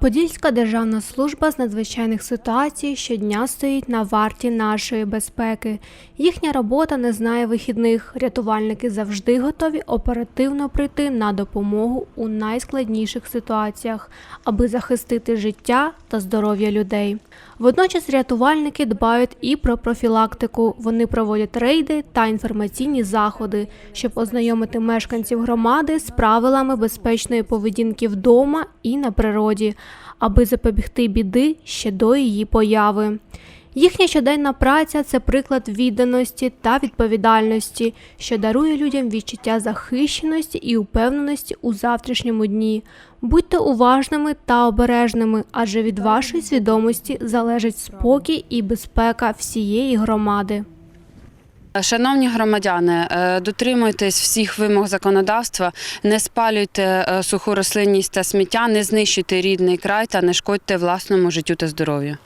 Подільська державна служба з надзвичайних ситуацій щодня стоїть на варті нашої безпеки. Їхня робота не знає вихідних. Рятувальники завжди готові оперативно прийти на допомогу у найскладніших ситуаціях, аби захистити життя та здоров'я людей. Водночас рятувальники дбають і про профілактику. Вони проводять рейди та інформаційні заходи, щоб ознайомити мешканців громади з правилами безпечної поведінки вдома і на природі, аби запобігти біди ще до її появи. Їхня щоденна праця це приклад відданості та відповідальності, що дарує людям відчуття захищеності і упевненості у завтрашньому дні. Будьте уважними та обережними, адже від вашої свідомості залежить спокій і безпека всієї громади. Шановні громадяни, е, дотримуйтесь всіх вимог законодавства, не спалюйте е, суху рослинність та сміття, не знищуйте рідний край та не шкодьте власному життю та здоров'ю.